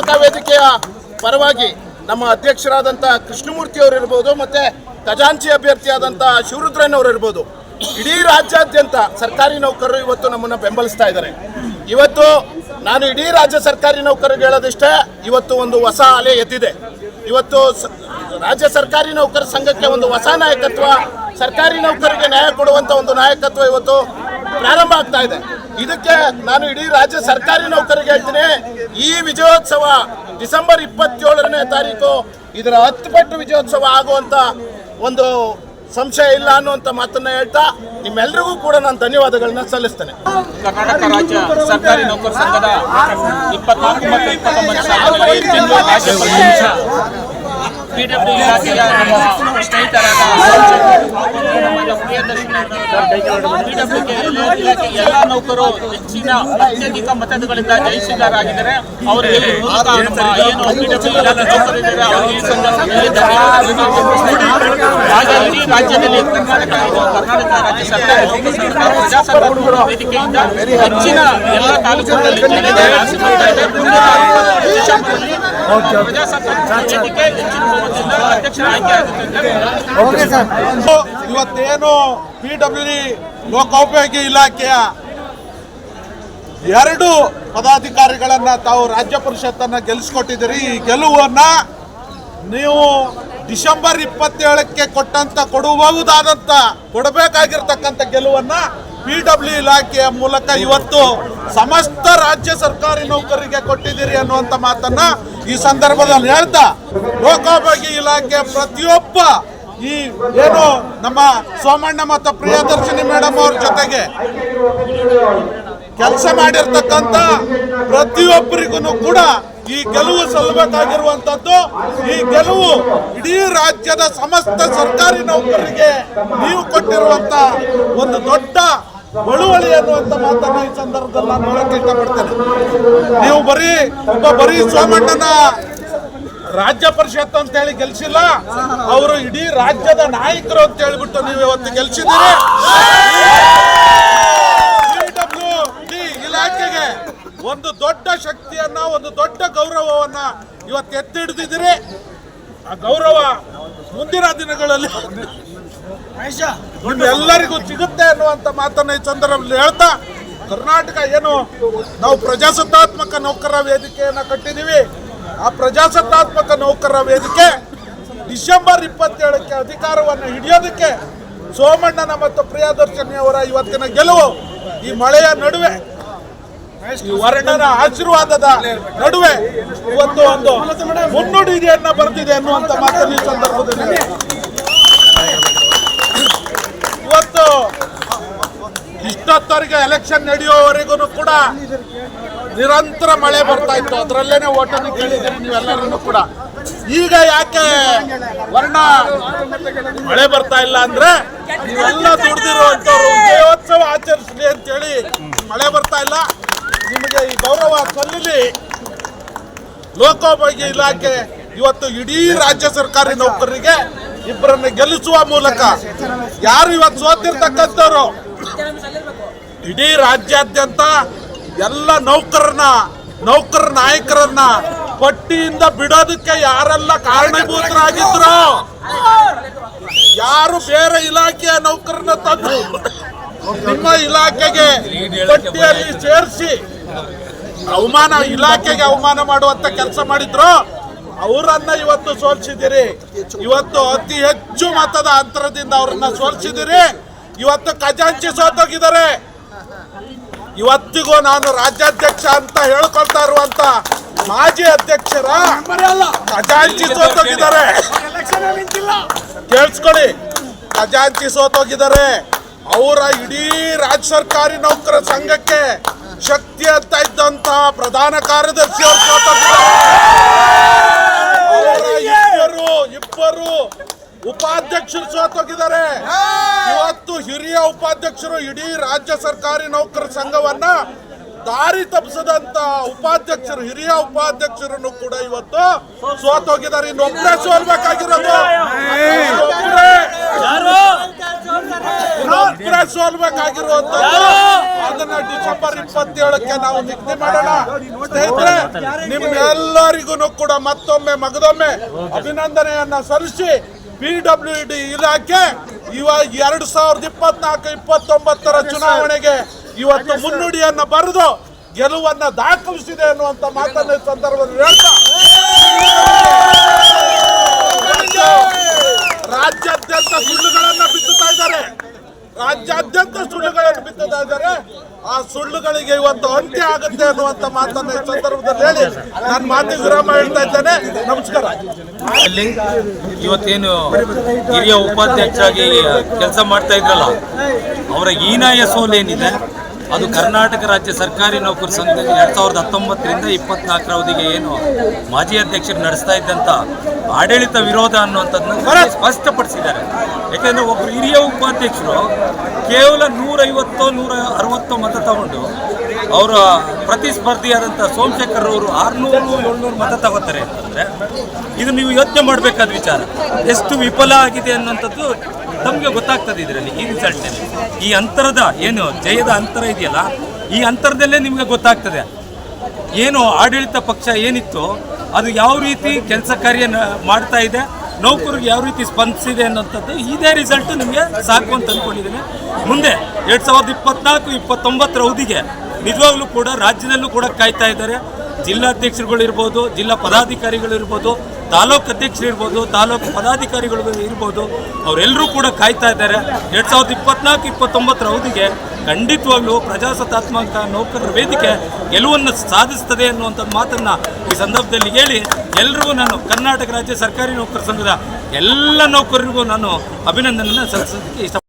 ಸಕಾರಾತ್ಮಕ ವೇದಿಕೆಯ ಪರವಾಗಿ ನಮ್ಮ ಅಧ್ಯಕ್ಷರಾದಂಥ ಕೃಷ್ಣಮೂರ್ತಿ ಅವರು ಇರ್ಬೋದು ಮತ್ತು ಖಜಾಂಚಿ ಅಭ್ಯರ್ಥಿಯಾದಂಥ ಶಿವರುದ್ರಯ್ಯನವರು ಇರ್ಬೋದು. ಇಡೀ ರಾಜ್ಯಾದ್ಯಂತ ಸರ್ಕಾರಿ ನೌಕರರು ಇವತ್ತು ನಮ್ಮನ್ನು ಬೆಂಬಲಿಸ್ತಾ ಇದ್ದಾರೆ. ಇವತ್ತು ನಾನು ಇಡೀ ರಾಜ್ಯ ಸರ್ಕಾರಿ ನೌಕರರಿಗೆ ಹೇಳೋದಿಷ್ಟೇ, ಇವತ್ತು ಒಂದು ಹೊಸ ಅಲೆ ಎದ್ದಿದೆ. ಇವತ್ತು ರಾಜ್ಯ ಸರ್ಕಾರಿ ನೌಕರ ಸಂಘಕ್ಕೆ ಒಂದು ಹೊಸ ನಾಯಕತ್ವ, ಸರ್ಕಾರಿ ನೌಕರರಿಗೆ ನ್ಯಾಯ ಕೊಡುವಂಥ ಒಂದು ನಾಯಕತ್ವ ಇವತ್ತು ಪ್ರಾರಂಭ ಆಗ್ತಾ ಇದೆ. ಇದಕ್ಕೆ ನಾನು ಇಡೀ ರಾಜ್ಯ ಸರ್ಕಾರಿ ನೌಕರಿಗೆ ಹೇಳ್ತೀನಿ, ಈ ವಿಜಯೋತ್ಸವ ಡಿಸೆಂಬರ್ ಇಪ್ಪತ್ತೇಳರನೇ ತಾರೀಕು ಇದರ ಹತ್ತು ಪಟ್ಟು ವಿಜಯೋತ್ಸವ ಆಗುವಂತ ಒಂದು ಸಂಶಯ ಇಲ್ಲ ಅನ್ನುವಂಥ ಮಾತನ್ನ ಹೇಳ್ತಾ ನಿಮ್ಮೆಲ್ಲರಿಗೂ ಕೂಡ ನಾನು ಧನ್ಯವಾದಗಳನ್ನ ಸಲ್ಲಿಸ್ತೇನೆ. ಕರ್ನಾಟಕ ರಾಜ್ಯ ಸರ್ಕಾರಿ ನೌಕರ ಸಂಘದ ಇಪ್ಪತ್ನಾಲ್ಕು ಮತ್ತು ಇಪ್ಪತ್ತೊಂಬತ್ತು ಸ್ನೇಹಿತರಾದ ಇಲಾಖೆ ಎಲ್ಲ ನೌಕರು ಹೆಚ್ಚಿನ ಅತ್ಯಧಿಕ ಮತಗಳಿಂದ ಜಯಿಸಿದಾರಾಗಿದ್ದಾರೆ ಅವರಿಗೆ ಏನು ಹಾಗೆ ಇಡೀ ರಾಜ್ಯದಲ್ಲಿ ಕರ್ನಾಟಕ ಕರ್ನಾಟಕ ರಾಜ್ಯ ಸರ್ಕಾರ ಪ್ರಜಾಸತ್ತಾತ್ಮಕ ವೇದಿಕೆಯಿಂದ ಹೆಚ್ಚಿನ ಎಲ್ಲ ತಾಲೂಕುಗಳಲ್ಲಿ. ಪ್ರಜಾಸತ್ತಾತ್ಮಕ ವೇದಿಕೆ ಹೆಚ್ಚಿನ ಬಹುಮತದಿಂದ ಅಧ್ಯಕ್ಷರ ಆಯ್ಕೆ ಇವತ್ತೇನು ಪಿ ಡಬ್ಲ್ಯೂ ಲೋಕೋಪಯೋಗಿ ಇಲಾಖೆಯ ಎರಡು ಪದಾಧಿಕಾರಿಗಳನ್ನ ತಾವು ರಾಜ್ಯ ಪರಿಷತ್ತನ್ನ ಗೆಲ್ಲಿಸ್ಕೊಟ್ಟಿದ್ದೀರಿ ಈ ಗೆಲುವನ್ನ ನೀವು ಡಿಸೆಂಬರ್ ಇಪ್ಪತ್ತೇಳಕ್ಕೆ ಕೊಟ್ಟಂತ ಕೊಡಬಹುದಾದಂತ, ಕೊಡಬೇಕಾಗಿರ್ತಕ್ಕಂಥ ಗೆಲುವನ್ನ ಪಿ ಡಬ್ಲ್ಯೂ ಇಲಾಖೆಯ ಮೂಲಕ ಇವತ್ತು ಸಮಸ್ತ ರಾಜ್ಯ ಸರ್ಕಾರಿ ನೌಕರಿಗೆ ಕೊಟ್ಟಿದ್ದೀರಿ ಅನ್ನುವಂಥ ಮಾತನ್ನ ಈ ಸಂದರ್ಭದಲ್ಲಿ ಹೇಳ್ತಾ ಲೋಕೋಪಯೋಗಿ ಇಲಾಖೆ ಪ್ರತಿಯೊಬ್ಬ ಈ ಏನು ನಮ್ಮ ಸೋಮಣ್ಣ ಮತ್ತು ಪ್ರಿಯದರ್ಶಿನಿ ಮೇಡಮ್ ಅವ್ರ ಜೊತೆಗೆ ಕೆಲಸ ಮಾಡಿರ್ತಕ್ಕಂಥ ಪ್ರತಿಯೊಬ್ಬರಿಗೂ ಕೂಡ ಈ ಗೆಲುವು ಸಲ್ಲಬೇಕಾಗಿರುವಂತದ್ದು ಈ ಗೆಲುವು ಇಡೀ ರಾಜ್ಯದ ಸಮಸ್ತ ಸರ್ಕಾರಿ ನೌಕರರಿಗೆ ನೀವು ಕೊಟ್ಟಿರುವಂತ ಒಂದು ದೊಡ್ಡ ಬಳುವಳಿ ಅನ್ನುವಂತ ಮಾತನ್ನ ಈ ಸಂದರ್ಭದಲ್ಲಿ ನಾನು ಹೇಳಕ್ಕೆ ಇಷ್ಟಪಡ್ತೇನೆ ನೀವು ಬರೀ ಒಬ್ಬ ಬರೀ ಸೋಮಣ್ಣನ ರಾಜ್ಯ ಪರಿಷತ್ ಅಂತ ಹೇಳಿ ಗೆಲ್ಸಿಲ್ಲ. ಅವರು ಇಡೀ ರಾಜ್ಯದ ನಾಯಕರು ಅಂತ ಹೇಳ್ಬಿಟ್ಟು ನೀವು ಇವತ್ತು ಗೆಲ್ಸಿದ್ದೀರಿ. ಇಲಾಖೆಗೆ ಒಂದು ದೊಡ್ಡ ಶಕ್ತಿಯನ್ನ, ಒಂದು ದೊಡ್ಡ ಗೌರವವನ್ನ ಇವತ್ತು ಎತ್ತಿ ಹಿಡಿದಿದ್ದೀರಿ ಆ ಗೌರವ ಮುಂದಿನ ದಿನಗಳಲ್ಲಿ ಎಲ್ಲರಿಗೂ ಸಿಗುತ್ತೆ ಅನ್ನುವಂತ ಮಾತನ್ನ ಈ ಸಂದರ್ಭದಲ್ಲಿ ಹೇಳ್ತಾ, ಕರ್ನಾಟಕ ಏನು ನಾವು ಪ್ರಜಾಸತ್ತಾತ್ಮಕ ನೌಕರ ವೇದಿಕೆಯನ್ನ ಕಟ್ಟಿದೀವಿ ಆ ಪ್ರಜಾಸತ್ತಾತ್ಮಕ ನೌಕರರ ವೇದಿಕೆ ಡಿಸೆಂಬರ್ ಇಪ್ಪತ್ತೇಳಕ್ಕೆ ಅಧಿಕಾರವನ್ನು ಹಿಡಿಯೋದಕ್ಕೆ ಸೋಮಣ್ಣನ ಮತ್ತು ಪ್ರಿಯದರ್ಶನಿಯವರ ಇವತ್ತಿನ ಗೆಲುವು ಈ ಮಳೆಯ ನಡುವೆ, ಈ ವರ್ಣನ ಆಶೀರ್ವಾದದ ನಡುವೆ ಇವತ್ತು ಒಂದು ಮುನ್ನುಡಿಗೆಯನ್ನ ಬರ್ತಿದೆ ಅನ್ನುವಂತ ಮಾತನ್ನು ಈ ಸಂದರ್ಭದಲ್ಲಿ ಇವತ್ತು ಇಷ್ಟೊತ್ತವರೆಗೆ ಎಲೆಕ್ಷನ್ ನಡೆಯುವವರೆಗೂ ಕೂಡ ನಿರಂತರ ಮಳೆ ಬರ್ತಾ ಇತ್ತು. ಅದರಲ್ಲೇನೆ ಓಟನ್ನು ಕೇಳಿದ್ದೀರಿ ನೀವೆಲ್ಲರೂ ಕೂಡ. ಈಗ ಯಾಕೆ ವರ್ಣ ಮಳೆ ಬರ್ತಾ ಇಲ್ಲ ಅಂದ್ರೆ ನೀವೆಲ್ಲ ದುಡ್ದಿರುವಂತವ್ರು ವಿಜಯೋತ್ಸವ ಆಚರಿಸಲಿ ಅಂತೇಳಿ ಮಳೆ ಬರ್ತಾ ಇಲ್ಲ. ನಿಮಗೆ ಈ ಗೌರವ ಸಲ್ಲಿಲಿ ಲೋಕೋಪಯೋಗಿ ಇಲಾಖೆ ಇವತ್ತು ಇಡೀ ರಾಜ್ಯ ಸರ್ಕಾರಿ ನೌಕರರಿಗೆ ಇಬ್ಬರನ್ನ ಗೆಲ್ಲಿಸುವ ಮೂಲಕ ಯಾರು ಇವತ್ತು ಸೋತಿರ್ತಕ್ಕಂಥವ್ರು? ಇಡೀ ರಾಜ್ಯಾದ್ಯಂತ ಎಲ್ಲ ನೌಕರನ್ನ, ನೌಕರ ನಾಯಕರನ್ನ ಪಟ್ಟಿಯಿಂದ ಬಿಡೋದಕ್ಕೆ ಯಾರೆಲ್ಲ ಕಾರಣೀಭೂತರಾಗಿದ್ರು? ಯಾರು ಬೇರೆ ಇಲಾಖೆಯ ನೌಕರನ್ನ ತಂದು ನಿಮ್ಮ ಇಲಾಖೆಗೆ ಪಟ್ಟಿಯಲ್ಲಿ ಸೇರಿಸಿ ಅವಮಾನ, ಇಲಾಖೆಗೆ ಅವಮಾನ ಮಾಡುವಂತ ಕೆಲಸ ಮಾಡಿದ್ರು, ಅವರನ್ನ ಇವತ್ತು ಸೋಲ್ಸಿದಿರಿ ಇವತ್ತು ಅತಿ ಹೆಚ್ಚು ಮತದ ಅಂತರದಿಂದ ಅವರನ್ನ ಸೋಲ್ಸಿದಿರಿ ಇವತ್ತು ಖಜಾಂಚಿ ಸೋತೋಗಿದ್ದಾರೆ. ಇವತ್ತಿಗೂ ನಾನು ರಾಜ್ಯಾಧ್ಯಕ್ಷ ಅಂತ ಹೇಳ್ಕೊಳ್ತಾ ಇರುವಂತ ಮಾಜಿ ಅಧ್ಯಕ್ಷರ ಖಜಾಂಚಿ ಸೋತೋಗಿದ್ದಾರೆ. ಕೇಳಿಸ್ಕೊಳ್ಳಿ. ಖಜಾಂಚಿ ಸೋತೋಗಿದ್ದಾರೆ. ಅವರ ಇಡೀ ರಾಜ್ಯ ಸರ್ಕಾರಿ ನೌಕರ ಸಂಘಕ್ಕೆ ಶಕ್ತಿ ಅಂತ ಇದ್ದಂತ ಪ್ರಧಾನ ಕಾರ್ಯದರ್ಶಿ ಅವರು ಸೋತೋಗಿದ್ದಾರೆ ಅವರ ಇಬ್ಬರು ಇಬ್ಬರು ಉಪಾಧ್ಯಕ್ಷರು ಸೋತೋಗಿದ್ದಾರೆ ಹಿರಿಯ ಇಡೀ ರಾಜ್ಯ ಸರ್ಕಾರಿ ನೌಕರ ಸಂಘವನ್ನ ದಾರಿ ತಪ್ಪಿಸದಂತ ಉಪಾಧ್ಯಕ್ಷರು, ಹಿರಿಯ ಉಪಾಧ್ಯಕ್ಷರನ್ನು ಕೂಡ ಇವತ್ತು ಸೋತೋಗಿದ್ದಾರೆ. ಇನ್ನೊಬ್ಬರೇ ಸೋಲ್ಬೇಕಾಗಿರೋದು. ಇನ್ನೊಬ್ಬರೇ ಸೋಲ್ಬೇಕಾಗಿರುವಂತ ಅದನ್ನ ಡಿಸೆಂಬರ್ ಇಪ್ಪತ್ತೇಳಕ್ಕೆ ನಾವು ನಿಗದಿ ಮಾಡೋಣ. ಸ್ನೇಹಿತರೆ, ನಿಮ್ಮೆಲ್ಲರಿಗೂ ಕೂಡ ಮತ್ತೊಮ್ಮೆ, ಮಗದೊಮ್ಮೆ ಅಭಿನಂದನೆಯನ್ನ ಸಲ್ಲಿಸಿ ಪಿ ಡಬ್ಲ್ಯೂ ಡಿ ಇಲಾಖೆ ಇವಾಗ ಎರಡು ಸಾವಿರದ ಇಪ್ಪತ್ನಾಲ್ಕು ಇಪ್ಪತ್ತೊಂಬತ್ತರ ಚುನಾವಣೆಗೆ ಇವತ್ತು ಮುನ್ನುಡಿಯನ್ನು ಬರೆದು ಗೆಲುವನ್ನು ದಾಖಲಿಸಿದೆ ಅನ್ನುವಂತ ಮಾತನ್ನ ಸಂದರ್ಭದಲ್ಲಿ ಹೇಳ್ತಾ ರಾಜ್ಯಾದ್ಯಂತ ಸುಳ್ಳುಗಳನ್ನು ಬಿತ್ತುತ್ತಾ ಇದ್ದಾರೆ. ರಾಜ್ಯಾದ್ಯಂತ ಸುಳ್ಳುಗಳನ್ನು ಬಿತ್ತುತ್ತಾ ಇದ್ದಾರೆ. ಆ ಸುಳ್ಳುಗಳಿಗೆ ಇವತ್ತು ಅಂತ್ಯ ಆಗುತ್ತೆ ಅನ್ನುವಂತ ಮಾತನ್ನ ಈ ಸಂದರ್ಭದಲ್ಲಿ ಹೇಳಿ ನಾನು ಮಾತಿ ವಿರಾಮ ಹೇಳ್ತಾ ಇದ್ದೇನೆ. ನಮಸ್ಕಾರ. ಅಲ್ಲಿ ಇವತ್ತೇನು ಹಿರಿಯ ಉಪಾಧ್ಯಕ್ಷರಾಗಿ ಕೆಲಸ ಮಾಡ್ತಾ ಇದ್ರಲ್ಲ, ಅವರ ಹೀನಾಯ ಸೋಲೇನಿದೆ. ಅದು ಕರ್ನಾಟಕ ರಾಜ್ಯ ಸರ್ಕಾರಿ ನೌಕರ ಸಂಘದಲ್ಲಿ ಎರಡ್ ಸಾವಿರದ ಹತ್ತೊಂಬತ್ತರಿಂದ ಇಪ್ಪತ್ನಾಲ್ಕರ ಅವಧಿಗೆ ಏನು ಮಾಜಿ ಅಧ್ಯಕ್ಷರು ನಡೆಸ್ತಾ ಇದ್ದಂತ ಆಡಳಿತ ವಿರೋಧ ಅನ್ನುವಂಥದ್ದನ್ನ ಸ್ಪಷ್ಟಪಡಿಸಿದ್ದಾರೆ. ಯಾಕಂದ್ರೆ ಒಬ್ಬರು ಹಿರಿಯ ಉಪಾಧ್ಯಕ್ಷರು ಕೇವಲ ನೂರೈವತ್ತೋ ನೂರ ಅರವತ್ತೋ ಮತ ತಗೊಂಡು ಅವರ ಪ್ರತಿಸ್ಪರ್ಧಿಯಾದಂಥ ಸೋಮಶೇಖರ್ ಅವರು ಆರ್ನೂರು ಏಳ್ನೂರು ಮತ ತಗೋತಾರೆ ಅಂತಂದ್ರೆ ಇದು ನೀವು ಯೋಚನೆ ಮಾಡಬೇಕಾದ ವಿಚಾರ. ಎಷ್ಟು ವಿಫಲ ಆಗಿದೆ ಅನ್ನುವಂಥದ್ದು ತಮಗೆ ಗೊತ್ತಾಗ್ತದೆ ಇದರಲ್ಲಿ ಈ ರಿಸಲ್ಟ್ನಲ್ಲಿ ಈ ಅಂತರದ ಏನು ಜಯದ ಅಂತರ ಇದೆಯಲ್ಲ, ಈ ಅಂತರದಲ್ಲೇ ನಿಮಗೆ ಗೊತ್ತಾಗ್ತದೆ. ಏನು ಆಡಳಿತ ಪಕ್ಷ ಏನಿತ್ತು, ಅದು ಯಾವ ರೀತಿ ಕೆಲಸ ಕಾರ್ಯ ಮಾಡ್ತಾ ಇದೆ ನೌಕರಿಗೆ ಯಾವ ರೀತಿ ಸ್ಪಂದಿಸಿದೆ ಅನ್ನೋಂಥದ್ದು ಇದೇ ರಿಸಲ್ಟ್ ನಿಮಗೆ ಸಾಕು ಅಂತ ಅಂದ್ಕೊಂಡಿದ್ದೀನಿ ಮುಂದೆ ಎರಡು ಸಾವಿರದ ಇಪ್ಪತ್ನಾಲ್ಕು, ಇಪ್ಪತ್ತೊಂಬತ್ತರ ಅವಧಿಗೆ ನಿಜವಾಗ್ಲೂ ಕೂಡ ರಾಜ್ಯದಲ್ಲೂ ಕೂಡ ಕಾಯ್ತಾ ಇದ್ದಾರೆ. ಜಿಲ್ಲಾಧ್ಯಕ್ಷರುಗಳಿರ್ಬೋದು, ಜಿಲ್ಲಾ ಪದಾಧಿಕಾರಿಗಳಿರ್ಬೋದು ತಾಲೂಕು ಅಧ್ಯಕ್ಷರು ಇರ್ಬೋದು, ತಾಲೂಕು ಪದಾಧಿಕಾರಿಗಳು ಇರ್ಬೋದು ಅವರೆಲ್ಲರೂ ಕೂಡ ಕಾಯ್ತಾ ಇದ್ದಾರೆ. ಎರಡು ಸಾವಿರದ ಇಪ್ಪತ್ನಾಲ್ಕು, ಇಪ್ಪತ್ತೊಂಬತ್ತರ ಅವಧಿಗೆ ಖಂಡಿತವಾಗ್ಲೂ ಪ್ರಜಾಸತ್ತಾತ್ಮಕ ನೌಕರರ ವೇದಿಕೆ ಗೆಲುವನ್ನು ಸಾಧಿಸ್ತದೆ ಅನ್ನುವಂಥ ಮಾತನ್ನ ಈ ಸಂದರ್ಭದಲ್ಲಿ ಹೇಳಿ, ಎಲ್ರಿಗೂ ನಾನು ಕರ್ನಾಟಕ ರಾಜ್ಯ ಸರ್ಕಾರಿ ನೌಕರ ಸಂಘದ ಎಲ್ಲ ನೌಕರರಿಗೂ ನಾನು ಅಭಿನಂದನೆಯನ್ನು ಸಲ್ಲಿಸೋದಕ್ಕೆ ಇಷ್ಟ